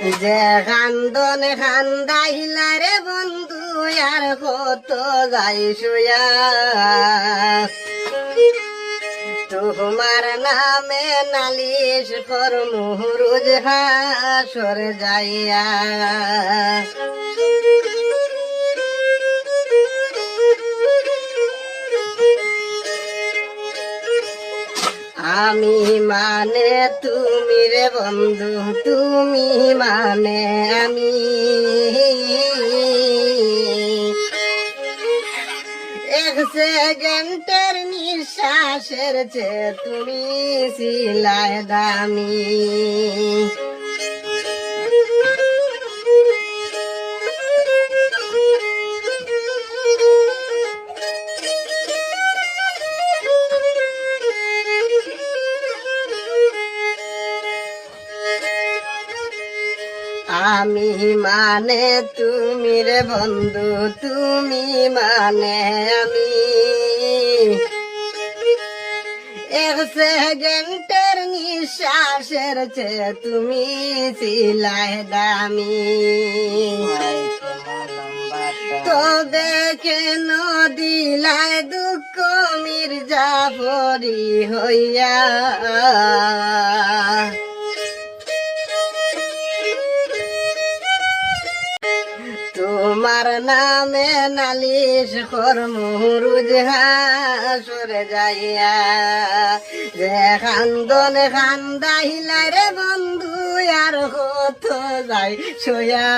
যে খান্দন খান্দাইলা রে বন্ধু, আর কত যাই শুয়া। তোমার নামে নালিশ কর মুহরুজ হাসর যাইয়া। আমি মানে তুমি রে বন্ধু, তুমি মানে আমি। এক সেকেন্ডের নিঃশ্বাসের চেয়ে তুমি শিলায় দামি। আমি মানে তুমি রে বন্ধু, তুমি মানে আমি। এক সেকেন্ডের নিঃশ্বাসের চেয়ে তুমি সিলাই দামি। তো কেন দিলাই দুঃখ মির্জাফরি হইয়া। তোমার নামে নালিশ কর মুরুজ হাসরে যাইয়া। যে খান্দন খান্দাইলা রে বন্ধু, আর কত যাই সোয়া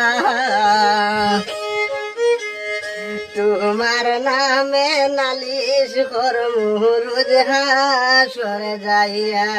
তোমার নামে নালিশ কর মুরুজ হাসরে যাইয়া।